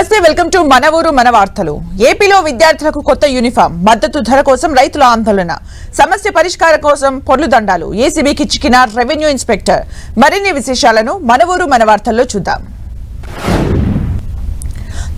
నమస్తే welcome to మన ఊరు మన వార్తలు. ఏపీలో విద్యార్థులకు కొత్త యూనిఫామ్ మద్దతు ధర కోసం రైతుల ఆందోళన. సమస్య పరిష్కారం కోసం పొర్లు దండాలు. ఏసీబీకి చిక్కిన రెవెన్యూ ఇన్స్పెక్టర్. మరిన్ని విశేషాలను మన ఊరు మన వార్తల్లో చూద్దాం.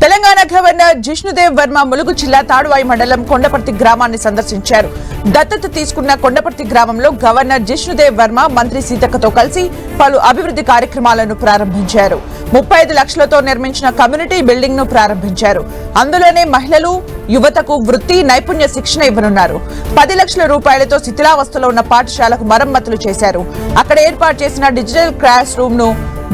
తెలంగాణ గవర్నర్ జిష్ణుదేవ్ వర్మ ములుగు జిల్లా తాడువాయి మండలం కొండపర్తి గ్రామాన్ని సందర్శించారు. దత్తత తీసుకున్న కొండపర్తి గ్రామంలో గవర్నర్ జిష్ణుదేవ్ వర్మ మంత్రి సీతక్కతో కలిసి పలు అభివృద్ధి కార్యక్రమాలను ప్రారంభించారు. ముప్పై ఐదు లక్షలతో నిర్మించిన కమ్యూనిటీ బిల్డింగ్ను ప్రారంభించారు. అందులోనే మహిళలు యువతకు వృత్తి నైపుణ్య శిక్షణ ఇవ్వనున్నారు. పది లక్షల రూపాయలతో శిథిలావస్థలో ఉన్న పాఠశాలకు మరమ్మతులు చేశారు. అక్కడ ఏర్పాటు చేసిన డిజిటల్ క్లాస్ రూమ్ను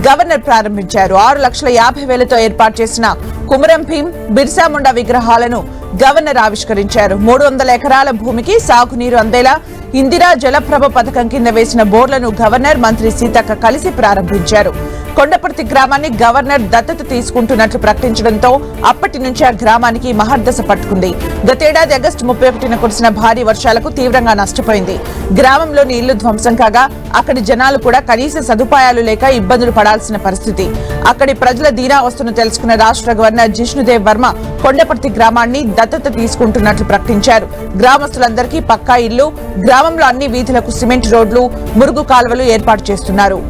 గవర్నర్ ప్రారంభించారు. ఆరు లక్షల యాభై వేలతో ఏర్పాటు చేసిన కుమరం భీం బిర్సా ముండా విగ్రహాలను గవర్నర్ ఆవిష్కరించారు. మూడు వందల ఎకరాల భూమికి సాగునీరు అందేలా ఇందిరా జలప్రభ పథకం కింద వేసిన బోర్లను గవర్నర్ మంత్రి సీతక్క కలిసి ప్రారంభించారు. కొండపర్తి గ్రామాన్ని గవర్నర్ దత్తత తీసుకుంటున్నట్లు ప్రకటించడంతో అప్పటి నుంచి ఆ గ్రామానికి మహర్దశ పట్టుకుంది. గతేడాది ఆగస్టు ముప్పై ఒకటిన కురిసిన భారీ వర్షాలకు తీవ్రంగా నష్టపోయింది. గ్రామంలోని ఇల్లు ధ్వంసం కాగా అక్కడి జనాలు కూడా కనీస సదుపాయాలు లేక ఇబ్బందులు పడాల్సిన పరిస్థితి. అక్కడి ప్రజల దీనావస్థను తెలుసుకున్న రాష్ట్ర గవర్నర్ జిష్ణుదేవ్ వర్మ కొండపర్తి గ్రామాన్ని దత్తత తీసుకుంటున్నట్లు ప్రకటించారు. గ్రామస్తులందరికీ పక్కా ఇల్లు గ్రామంలో అన్ని వీధులకు సిమెంట్ రోడ్లు మురుగు కాలువలు ఏర్పాటు చేస్తున్నారు.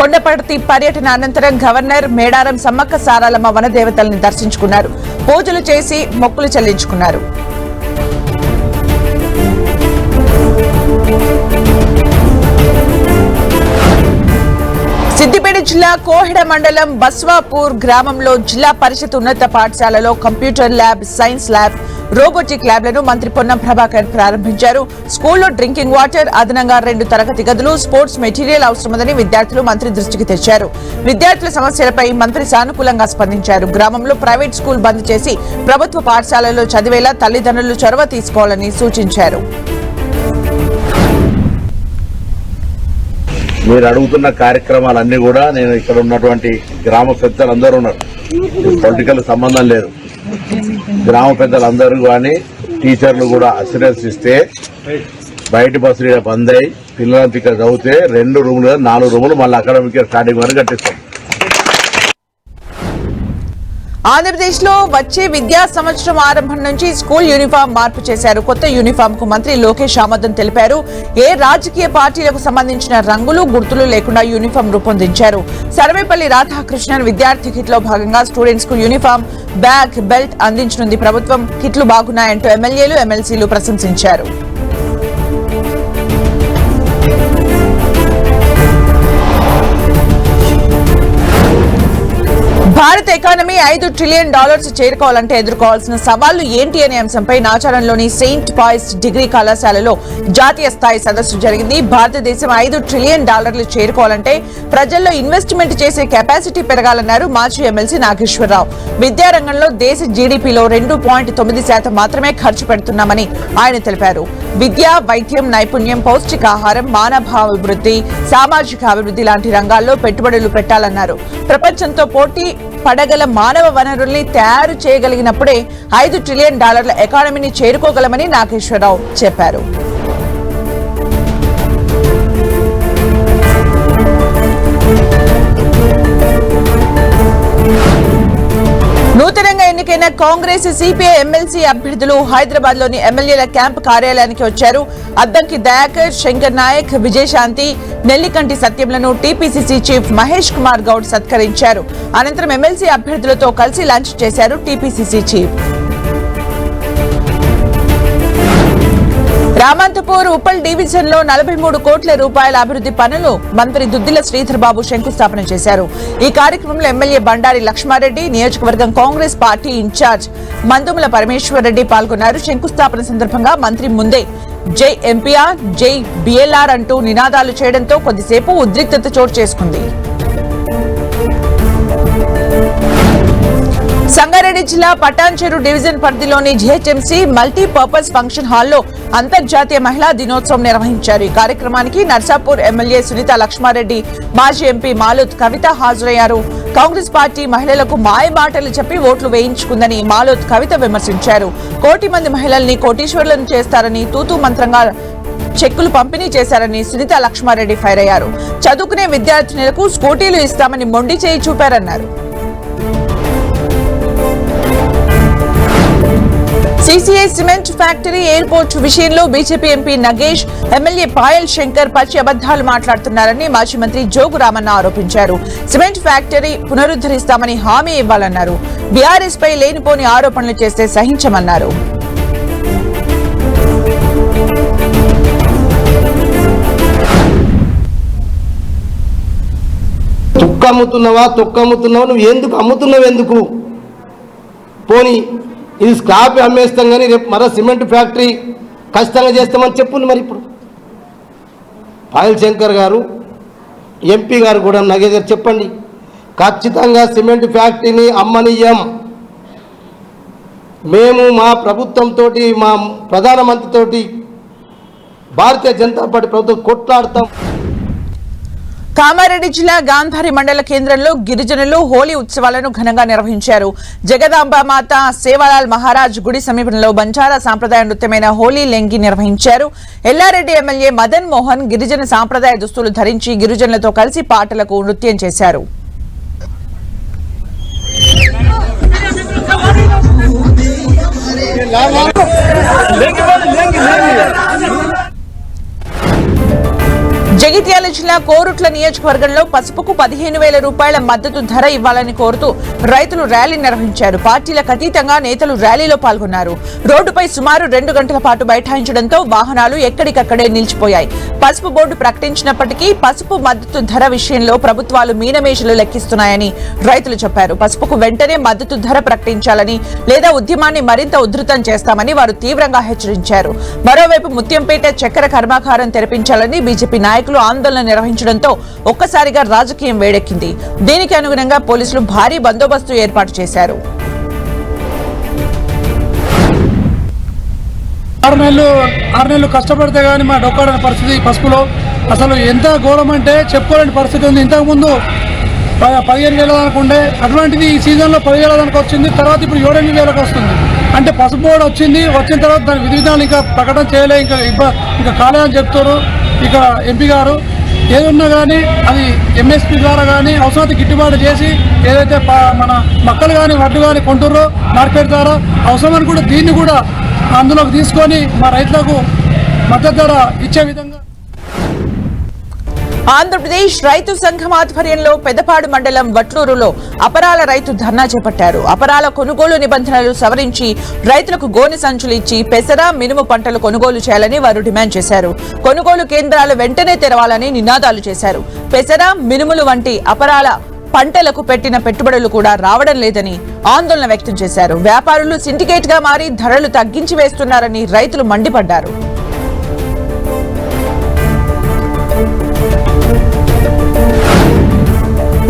కొండపర్తి పర్యటన అనంతరం గవర్నర్ మేడారం సమ్మక్క సారాలమ్మ వనదేవతల్ని దర్శించుకున్నారు. పూజలు చేసి మొక్కులు చెల్లించుకున్నారు. సిద్దిపేట జిల్లా కోహిడ మండలం బస్వాపూర్ గ్రామంలో జిల్లా పరిషత్ ఉన్నత పాఠశాలలో computer lab science lab robotic ల్యాబ్లను మంత్రి పొన్నం ప్రభాకర్ ప్రారంభించారు. స్కూల్లో డ్రింకింగ్ వాటర్ అదనంగా రెండు తరగతి గదులు స్పోర్ట్స్ మెటీరియల్ అవసరమని విద్యార్థులు మంత్రి దృష్టికి తెచ్చారు. విద్యార్థుల సమస్యలపై మంత్రి సానుకూలంగా స్పందించారు. గ్రామంలో ప్రైవేట్ స్కూల్ బంద్ చేసి ప్రభుత్వ పాఠశాలలో చదివేలా తల్లిదండ్రులు చొరవ తీసుకోవాలని సూచించారు. మీరు అడుగుతున్న కార్యక్రమాలన్నీ కూడా నేను ఇక్కడ ఉన్నటువంటి గ్రామ పెద్దలు అందరూ ఉన్నారు పొలిటికల్ సంబంధం లేదు. గ్రామ పెద్దలందరూ కానీ టీచర్లు కూడా అసిడెన్స్ ఇస్తే బయట బస్సులు బంద్ అయ్యి పిల్లలంతా ఇక్కడ చదివితే రెండు రూములు నాలుగు రూములు మళ్ళీ అకాడమిక్ స్టార్టింగ్ వరకు కట్టిస్తాం. ఆంధ్రప్రదేశ్లో వచ్చే విద్యా సంవత్సరం ఆరంభం నుంచి స్కూల్ యూనిఫామ్ మార్పు చేశారు. కొత్త యూనిఫామ్కు మంత్రి లోకేష్ ఆమోదం తెలిపారు. ఏ రాజకీయ పార్టీలకు సంబంధించిన రంగులు గుర్తులు లేకుండా యూనిఫామ్ రూపొందించారు. సర్వేపల్లి రాధాకృష్ణన్ విద్యార్థి కిట్లో భాగంగా స్టూడెంట్స్కు యూనిఫామ్ బ్యాగ్ బెల్ట్ అందించనుంది. ప్రభుత్వం కిట్లు బాగున్నాయంటూ ఎమ్మెల్యేలు ఎమ్మెల్సీలు ప్రశంసించారు. భారత ఎకానమీ ఐదు ట్రిలియన్ డాలర్స్ చేరుకోవాలంటే ఎదుర్కోవాల్సిన సవాళ్ళు ఏంటి అనే అంశంపై నాచారంలోని సెయింట్ పాయిస్ డిగ్రీ కళాశాలలో జాతీయ స్థాయి సదస్సు జరిగింది. భారతదేశం ఐదు ట్రిలియన్ డాలర్లు చేరుకోవాలంటే ప్రజల్లో ఇన్వెస్ట్మెంట్ చేసే కెపాసిటీ పెరగాలన్నారు మాజీ ఎమ్మెల్సీ నాగేశ్వరరావు. విద్యారంగంలో దేశ జీడీపీలో రెండు పాయింట్ తొమ్మిది శాతం మాత్రమే ఖర్చు పెడుతున్నామని ఆయన తెలిపారు. విద్య వైద్యం నైపుణ్యం పౌష్టికాహారం మానవాభివృద్ధి సామాజిక అభివృద్ధి లాంటి రంగాల్లో పెట్టుబడులు పెట్టాలన్నారు. ప్రపంచంతో పోటీ పడగల మానవ వనరుల్ని తయారు చేయగలిగినప్పుడే ఐదు ట్రిలియన్ డాలర్ల ఎకానమీని చేరుకోగలమని నాగేశ్వరరావు చెప్పారు. కాంగ్రెస్ సిపిఐ ఎమ్మెల్సీ అభ్యర్థులు హైదరాబాద్లోని ఎమ్మెల్యేల క్యాంప్ కార్యాలయానికి వచ్చారు. అద్దంకి దయాకర్ శంకర్ నాయక్ విజయశాంతి నెల్లికంటి సత్యంలను టీపీసీసీ చీఫ్ మహేష్ కుమార్ గౌడ్ సత్కరించారు. అనంతరం ఎమ్మెల్సీ అభ్యర్థులతో కలిసి లంచ్ చేశారు టీపీసీసీ చీఫ్. రామంతపూర్ ఉప్పల్ డివిజన్లో నలభై మూడు కోట్ల రూపాయల అభివృద్ధి పనులు మంత్రి దుద్దిల శ్రీధర్ బాబు శంకుస్థాపన చేశారు. ఈ కార్యక్రమంలో ఎమ్మెల్యే బండారి లక్ష్మారెడ్డి నియోజకవర్గం కాంగ్రెస్ పార్టీ ఇన్ఛార్జ్ మందుముల పరమేశ్వర్ రెడ్డి పాల్గొన్నారు. శంకుస్థాపన సందర్భంగా మంత్రి ముందే జై ఎంపీఆర్ జై బిఎల్ఆర్ అంటూ నినాదాలు చేయడంతో కొద్దిసేపు ఉద్రిక్తత చోటు చేసుకుంది. సంగారెడ్డి జిల్లా పటాన్చెరు డివిజన్ పరిధిలోని జిహెచ్ఎంసీ మల్టీపర్పస్ ఫంక్షన్ హాల్లో అంతర్జాతీయ మహిళా దినోత్సవం నిర్వహించారు. ఈ కార్యక్రమానికి నర్సాపూర్ ఎమ్మెల్యే సునీత లక్ష్మారెడ్డి మాజీ ఎంపీ మాలుత్ కవిత హాజరయ్యారు. కాంగ్రెస్ పార్టీ మహిళలకు మాయ మాటలు చెప్పి ఓట్లు వేయించుకుందని మాలోత్ కవిత విమర్శించారు. కోటి మంది మహిళల్ని కోటీశ్వరులను చేస్తారని తూతూ మంత్రంగా చెక్కులు పంపిణీ చేశారని సునీత లక్ష్మారెడ్డి ఫైర్ అయ్యారు. చదువుకునే విద్యార్థినులకు స్కూటీలు ఇస్తామని మొండి చేయి చూపారన్నారు. సీసీఐ సిమెంట్ ఫ్యాక్టరీ ఎయిర్పోర్ట్ విషయంలో BJP MP Nagesh MLA Payal Shankar పచ్చి అబద్దాలు మాట్లాడుతున్నారని మాజీ మంత్రి జోగు రామన్న ఆరోపించారు. సిమెంట్ ఫ్యాక్టరీ పునరుద్ధరిస్తామని హామీ ఇవ్వాలన్నారు. బీఆర్ఎస్ పై లేనిపోని ఆరోపణలు చేస్తే సహించమన్నారు. తుక్క అమ్ముతున్నావా? తొక్క అమ్ముతున్నావా? నువ్వు ఎందుకు? అమ్ముతున్నావు ఎందుకు? పోనీ ఇది స్లాబ్ అమ్మేస్తాం కానీ రేపు మరో సిమెంట్ ఫ్యాక్టరీ ఖచ్చితంగా చేస్తామని చెప్పుంది మరి ఇప్పుడు. పాయల్ శంకర్ గారు ఎంపీ గారు కూడా నగే గారు చెప్పండి. ఖచ్చితంగా సిమెంట్ ఫ్యాక్టరీని అమ్మనీయం. మేము మా ప్రభుత్వంతో మా ప్రధానమంత్రితోటి భారతీయ జనతా పార్టీ ప్రభుత్వం కొట్లాడతాం. కామారెడ్డి జిల్లా గాంధారి మండల కేంద్రంలో గిరిజనులు హోలీ ఉత్సవాలను ఘనంగా నిర్వహించారు. జగదాంబ మాత సేవాలాల్ మహారాజ్ గుడి సమీపంలో బంజారా సాంప్రదాయ నృత్యమైన హోలీ లెంగి నిర్వహించారు. ఎల్లారెడ్డి ఎమ్మెల్యే మదన్ మోహన్ గిరిజన సాంప్రదాయ దుస్తులు ధరించి గిరిజనులతో కలిసి పాటలకు నృత్యం చేశారు. జగిత్యాల జిల్లా కోరుట్ల నియోజకవర్గంలో పసుపుకు పదిహేను వేల రూపాయల మద్దతు ధర ఇవ్వాలని కోరుతూ రైతులు ర్యాలీ నిర్వహించారు. పార్టీలకు అతీతంగా నేతలు ర్యాలీలో పాల్గొన్నారు. రోడ్డుపై సుమారు రెండు గంటల పాటు బైఠాయించడంతో వాహనాలు ఎక్కడికక్కడే నిలిచిపోయాయి. పసుపు బోర్డు ప్రకటించినప్పటికీ పసుపు మద్దతు ధర విషయంలో ప్రభుత్వాలు మీనమేషలు లెక్కిస్తున్నాయని రైతులు చెప్పారు. పసుపుకు వెంటనే మద్దతు ధర ప్రకటించాలని లేదా ఉద్యమాన్ని మరింత ఉధృతం చేస్తామని వారు తీవ్రంగా హెచ్చరించారు. మరోవైపు ముత్యంపేట చక్కెర కర్మాగారం తెరపించాలని బీజేపీ నాయకులు ఆందోళన నిర్వహించడంతో ఒక్కసారిగా రాజకీయం వేడెక్కింది. దీనికి అనుగుణంగా పోలీసులు భారీ బందోబస్తు ఏర్పాటు చేశారు. ఆరు నెలలు ఆరు నెలలు కష్టపడితే కానీ మా డొక్కాడని పరిస్థితి పసుపులో. అసలు ఎంత ఘోరం అంటే చెప్పుకోలేని పరిస్థితి ఉంది. ఇంతకుముందు ప- పదిహేను వేల దానికి ఉండే. అటువంటిది ఈ సీజన్లో పదివేల దానికి వచ్చింది. తర్వాత ఇప్పుడు ఏడెనిమిది వేలకు వస్తుంది. అంటే పసుపు బోర్డు వచ్చింది వచ్చిన తర్వాత దాని విధి విధానం ఇంకా ప్రకటన చేయలే ఇంకా ఇబ్బ ఇంకా కాలేదని చెప్తారు ఇక ఎంపీ గారు ఏదున్నా కానీ అది ఎంఎస్పీ ద్వారా కానీ అవసరమైతే గిట్టుబాటు చేసి ఏదైతే ప- మన మక్కలు కానీ వడ్డు కానీ కొంటుర్రో మార్కెట్ ద్వారా అవసరమని కూడా దీన్ని కూడా అందులోకి తీసుకొని మా రైతులకు మద్దతు ధర ఇచ్చే విధంగా ఆంధ్రప్రదేశ్ రైతు సంఘం ఆధ్వర్యంలో పెదపాడు మండలం వట్లూరులో అపరాల రైతు ధర్నా చేపట్టారు. అపరాల కొనుగోలు నిబంధనలు సవరించి రైతులకు గోనె సంచులు ఇచ్చి పెసర మినుము పంటలు కొనుగోలు చేయాలని వారు డిమాండ్ చేశారు. కొనుగోలు కేంద్రాలు వెంటనే తెరవాలని నినాదాలు చేశారు. పెసర మినుములు వంటి అపరాల పంటలకు పెట్టిన పెట్టుబడులు కూడా రావడం లేదని ఆందోళన వ్యక్తం చేశారు. వ్యాపారులు సిండికేట్గా మారి ధరలు తగ్గించి వేస్తున్నారని రైతులు మండిపడ్డారు.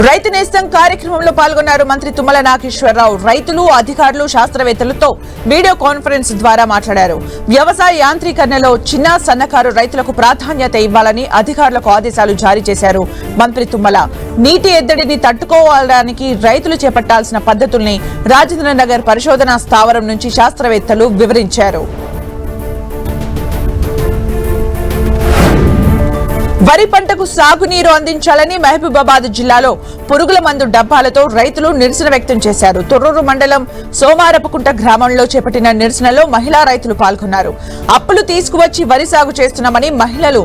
రైతు నేస్తం కార్యక్రమంలో పాల్గొన్నారు మంత్రి తుమ్మల నాగేశ్వరరావు. రైతులు అధికారులు శాస్త్రవేత్తలతో వీడియో కాన్ఫరెన్స్ ద్వారా మాట్లాడారు. వ్యవసాయ యాంత్రీకరణలో చిన్న సన్నకారు రైతులకు ప్రాధాన్యత ఇవ్వాలని అధికారులకు ఆదేశాలు జారీ చేశారు మంత్రి తుమ్మల. నీటి ఎద్దడిని తట్టుకోవడానికి రైతులు చేపట్టాల్సిన పద్ధతుల్ని రాజేంద్ర నగర్ పరిశోధనా స్థావరం నుంచి శాస్త్రవేత్తలు వివరించారు. వరి పంటకు సాగునీరు అందించాలని మహబూబాబాద్ జిల్లాలో పురుగుల మందు డబ్బాలతో రైతులు నిరసన వ్యక్తం చేశారు. తొర్రూరు మండలం సోమారపుకుంట గ్రామంలో చేపట్టిన నిరసనలో మహిళా రైతులు పాల్గొన్నారు. అప్పులు తీసుకువచ్చి వరి సాగు చేస్తున్నామని మహిళలు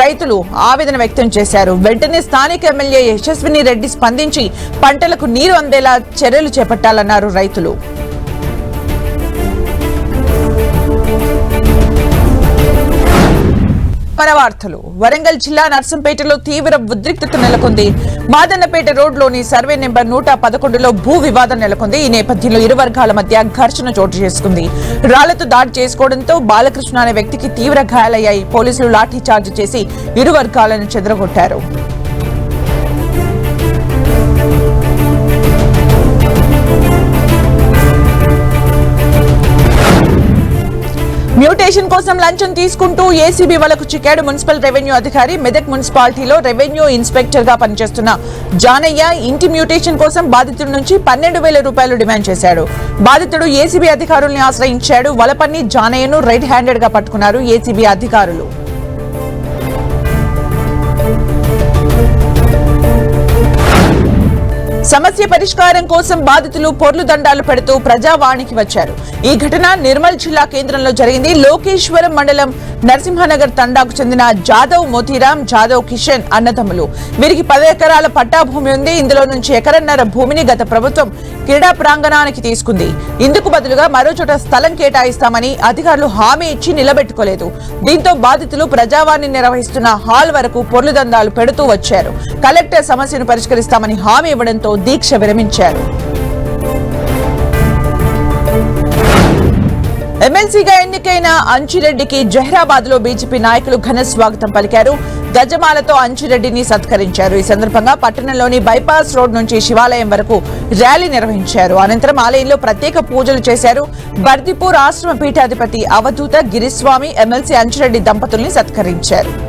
రైతులు ఆవేదన వ్యక్తం చేశారు. వెంటనే స్థానిక ఎమ్మెల్యే యశస్విని రెడ్డి స్పందించి పంటలకు నీరు అందేలా చర్యలు చేపట్టాలన్నారు రైతులు. మన వరంగల్ జిల్లా నర్సంపేటలో తీవ్ర ఉద్రిక్తత నెలకొంది. మాదన్నపేట రోడ్లోని సర్వే నెంబర్ నూట పదకొండులో భూ వివాదం నెలకొంది. ఈ నేపథ్యంలో ఇరు వర్గాల మధ్య ఘర్షణ చోటు చేసుకుంది. రాళ్ళతో దాడి చేసుకోవడంతో బాలకృష్ణ అనే వ్యక్తికి తీవ్ర గాయాలయ్యాయి. పోలీసులు లాఠీ చార్జ్ చేసి ఇరు వర్గాలను చెదరగొట్టారు. మ్యూటేషన్ కోసం లంచం తీసుకుంటూ ఏసీబీ వలకు చిక్కాడు మున్సిపల్ రెవెన్యూ అధికారి మెదక్ మున్సిపాలిటీలో రెవెన్యూ ఇన్స్పెక్టర్గా పనిచేస్తున్న జానయ్య ఇంటి మ్యూటేషన్ కోసం బాధితుడి నుంచి పన్నెండు వేల రూపాయలు డిమాండ్ చేశాడు. బాధితుడు ఏసీబీ అధికారుల్ని ఆశ్రయించాడు. వలపన్ని జానయ్యను రెడ్ హ్యాండెడ్గా పట్టుకున్నారు ఏసీబీ అధికారులు. సమస్య పరిష్కారం కోసం బాధితులు పొర్లు దండాలు పెడుతూ ప్రజావాణికి వచ్చారు. ఈ ఘటన నిర్మల్ జిల్లా కేంద్రంలో జరిగింది. లోకేశ్వరం మండలం నరసింహనగర్ తండాకు చెందిన జాదవ్ మోతీరామ్ జాదవ్ కిషన్ అన్నదమ్ములు. వీరికి పది ఎకరాల పట్టా భూమి ఉంది. ఇందులో నుంచి ఎకరన్నర భూమిని గత ప్రభుత్వం క్రీడా ప్రాంగణానికి తీసుకుంది. ఇందుకు బదులుగా మరో చోట స్థలం కేటాయిస్తామని అధికారులు హామీ ఇచ్చి నిలబెట్టుకోలేదు. దీంతో బాధితులు ప్రజావాణి నిర్వహిస్తున్న హాల్ వరకు పొర్లు దందాలు పెడుతూ వచ్చారు. కలెక్టర్ సమస్యను పరిష్కరిస్తామని హామీ ఇవ్వడంతో దీక్ష విరమించారు. ఎమ్మెల్సీగా ఎన్నికైన అంచిరెడ్డికి జహ్రాబాద్లో బీజేపీ నాయకులు ఘన స్వాగతం పలికారు. గజమాలతో అంచిరెడ్డిని సత్కరించారు. ఈ సందర్భంగా పట్టణంలోని బైపాస్ రోడ్ నుంచి శివాలయం వరకు ర్యాలీ నిర్వహించారు. అనంతరం ఆలయంలో ప్రత్యేక పూజలు చేశారు. బర్దిపూర్ ఆశ్రమ పీఠాధిపతి అవధూత గిరిస్వామి ఎమ్మెల్సీ అంచిరెడ్డి దంపతుల్ని సత్కరించారు.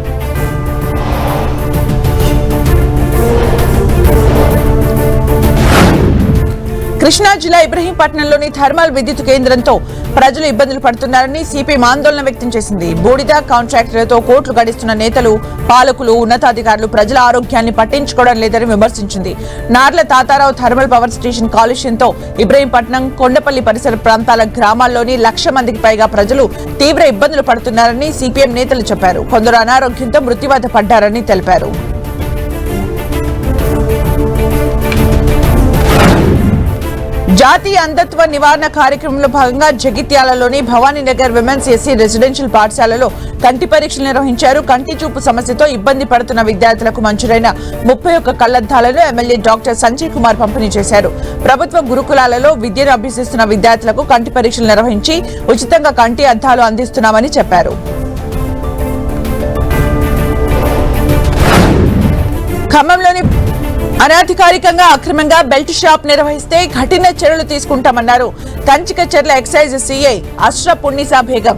కృష్ణా జిల్లా ఇబ్రహీంపట్నంలోని థర్మల్ విద్యుత్ కేంద్రంతో ప్రజలు ఇబ్బందులు పడుతున్నారని సిపిఎం ఆందోళన వ్యక్తం చేసింది. బూడిద కాంట్రాక్టర్లతో కోట్లు గడిస్తున్న నేతలు పాలకులు ఉన్నతాధికారులు ప్రజల ఆరోగ్యాన్ని పట్టించుకోవడం లేదని విమర్శించింది. Narla Tatarao thermal power station కాలుష్యంతో Ibrahimpatnam Kondapalli పరిసర ప్రాంతాల గ్రామాల్లోని లక్ష మందికి పైగా ప్రజలు తీవ్ర ఇబ్బందులు పడుతున్నారని సిపిఎం నేతలు చెప్పారు. కొందరు అనారోగ్యంతో మృత్యువాత పడ్డారని తెలిపారు. జాతీయ అంధత్వ నివారణ కార్యక్రమంలో భాగంగా జగిత్యాలలోని భవానీనగర్ విమెన్స్ ఎస్సీ రెసిడెన్షియల్ పాఠశాలలో కంటి పరీక్షలు నిర్వహించారు. కంటి చూపు సమస్యతో ఇబ్బంది పడుతున్న విద్యార్థులకు మంజూరైన ముప్పై ఒక్క కళ్ళద్దాలను ఎమ్మెల్యే డాక్టర్ సంజయ్ కుమార్ పంపిణీ చేశారు. ప్రభుత్వ గురుకులాలలో విద్యను అభ్యసిస్తున్న విద్యార్థులకు కంటి పరీక్షలు నిర్వహించి ఉచితంగా కంటి అద్దాలు అందిస్తున్నామని చెప్పారు. ఖమ్మంలోని అనధికారికంగా అక్రమంగా బెల్ట్ షాప్ నిర్వహిస్తే కఠిన చర్యలు తీసుకుంటామన్నారు. Kanchikacherla excise CI Ashraf Unnisa Begum.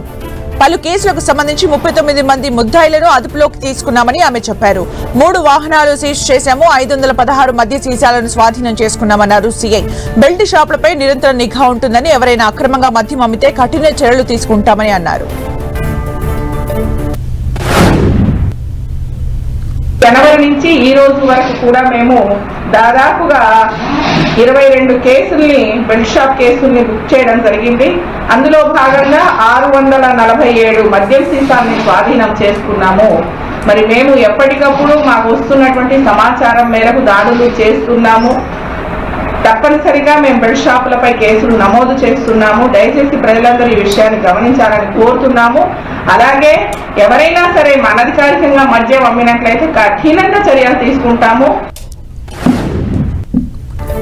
పలు కేసులకు సంబంధించి ముప్పై తొమ్మిది మంది ముద్దాయిలను అదుపులోకి తీసుకున్నామని ఆమె చెప్పారు. మూడు వాహనాలు సీజ్ చేశాము ఐదు వందల పదహారు మధ్య సీసాలను స్వాధీనం చేసుకున్నామన్నారు సీఐ. బెల్ట్ షాపులపై నిరంతరం నిఘా ఉంటుందని ఎవరైనా అక్రమంగా మద్యం అమ్మితే కఠిన చర్యలు తీసుకుంటామని అన్నారు. జనవరి నుంచి ఈ రోజు వరకు కూడా మేము దాదాపుగా ఇరవై రెండు కేసుల్ని బెల్ట్ షాప్ కేసుల్ని బుక్ చేయడం జరిగింది. అందులో భాగంగా ఆరు వందల నలభై ఏడు మద్యం సీసాన్ని స్వాధీనం చేసుకున్నాము. మరి మేము ఎప్పటికప్పుడు మాకు వస్తున్నటువంటి సమాచారం మేరకు దాడులు చేస్తున్నాము. తప్పనిసరిగా మేము బెడ్ షాపులపై కేసులు నమోదు చేస్తున్నాము. దయచేసి ప్రజలందరూ ఈ విషయాన్ని గమనించాలని కోరుతున్నాము. అలాగే ఎవరైనా సరే అనధికారికంగా మద్యం అమ్మినట్లయితే కఠినంగా చర్యలు తీసుకుంటాము.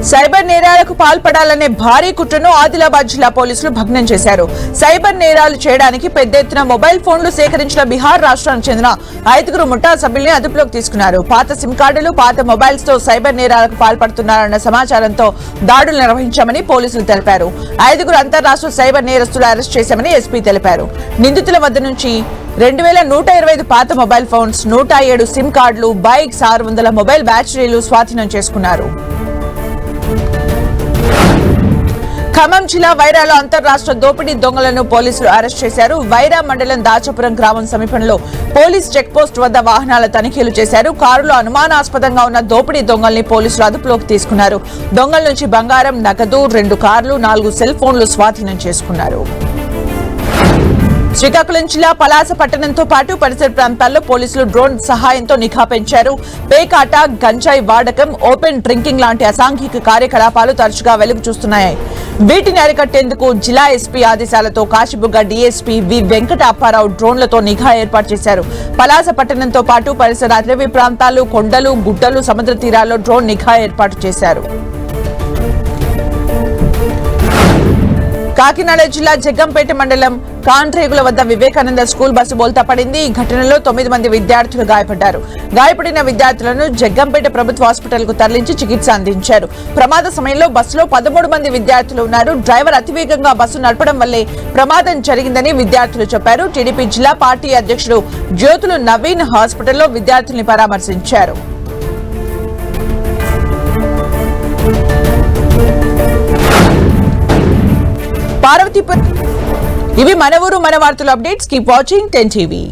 సైబర్ నేరాలకు పాల్పడాలనే భారీ కుట్రను ఆదిలాబాద్ జిల్లా పోలీసులు భగ్నం చేశారు. సైబర్ నేరాలు చేయడానికి పెద్ద ఎత్తున మొబైల్ ఫోన్లు సేకరించిన బీహార్ రాష్ట్రానికి చెందిన ఐదుగురు ముఠా సభ్యుల్ని అదుపులోకి తీసుకున్నారు. పాత సిమ్ కార్డులు పాత మొబైల్స్తో సైబర్ నేరాలకు పాల్పడుతున్నారన్న సమాచారంతో దాడులు నిర్వహించామని పోలీసులు తెలిపారు. ఐదుగురు అంతర్రాష్ట్ర సైబర్ నేరస్తులు అరెస్ట్ చేశామని ఎస్పీ తెలిపారు. నిందితుల వద్ద నుంచి రెండు వేల నూట ఇరవై ఐదు పాత మొబైల్ ఫోన్స్ నూట ఏడు సిమ్ కార్డులు బైక్స్ ఆరు వందల మొబైల్ బ్యాటరీలు స్వాధీనం చేసుకున్నారు. ఖమ్మం జిల్లా వైరాలో అంతర్రాష్ట్ర దోపిడీ దొంగలను పోలీసులు అరెస్ట్ చేశారు. వైరా మండలం దాచపురం గ్రామం సమీపంలో పోలీస్ చెక్పోస్ట్ వద్ద వాహనాల తనిఖీలు చేశారు. కారులో అనుమానాస్పదంగా ఉన్న దోపిడీ దొంగల్ని పోలీసులు అదుపులోకి తీసుకున్నారు. దొంగల నుంచి బంగారం నగదు రెండు కార్లు నాలుగు సెల్ ఫోన్లు స్వాధీనం చేసుకున్నారు. శ్రీకాకుళం జిల్లా పలాస పట్టణంతో పాటు పరిసర ప్రాంతాల్లో పోలీసులు డ్రోన్ సహాయంతో నిఘా పెంచారు. పేకాట గంజాయి వాడకం ఓపెన్ డ్రింకింగ్ లాంటి అసాంఘిక కార్యకలాపాలు తరచుగా వెలుగు చూస్తున్నాయి. వీటిని అరికట్టేందుకు జిల్లా ఎస్పీ ఆదేశాలతో కాశీబుగ్గ డీఎస్పీ వి వెంకట అప్పారావు డ్రోన్లతో నిఘా ఏర్పాటు చేశారు. పలాస పట్టణంతో పాటు పరిసర అటవీ ప్రాంతాలు కొండలు గుట్టలు సముద్ర తీరాల్లో డ్రోన్ నిఘా ఏర్పాటు చేశారు. కాకినాడ జిల్లా జగ్గంపేట మండలం కాంట్రేగుల వద్ద వివేకానంద స్కూల్ బస్సు బోల్తా పడింది. ఈ ఘటనలో తొమ్మిది మంది విద్యార్థులు గాయపడ్డారు. గాయపడిన విద్యార్థులను జగ్గంపేట ప్రభుత్వ హాస్పిటల్కు తరలించి చికిత్స అందించారు. ప్రమాద సమయంలో బస్సులో పదమూడు మంది విద్యార్థులు ఉన్నారు. డ్రైవర్ అతివేగంగా బస్సు నడపడం వల్లే ప్రమాదం జరిగిందని విద్యార్థులు చెప్పారు. టీడీపీ జిల్లా పార్టీ అధ్యక్షుడు జ్యోతులు నవీన్ హాస్పిటల్లో విద్యార్థుల్ని పరామర్శించారు. ఇవి మన ఊరు మన వార్తలు updates. Keep watching ten TV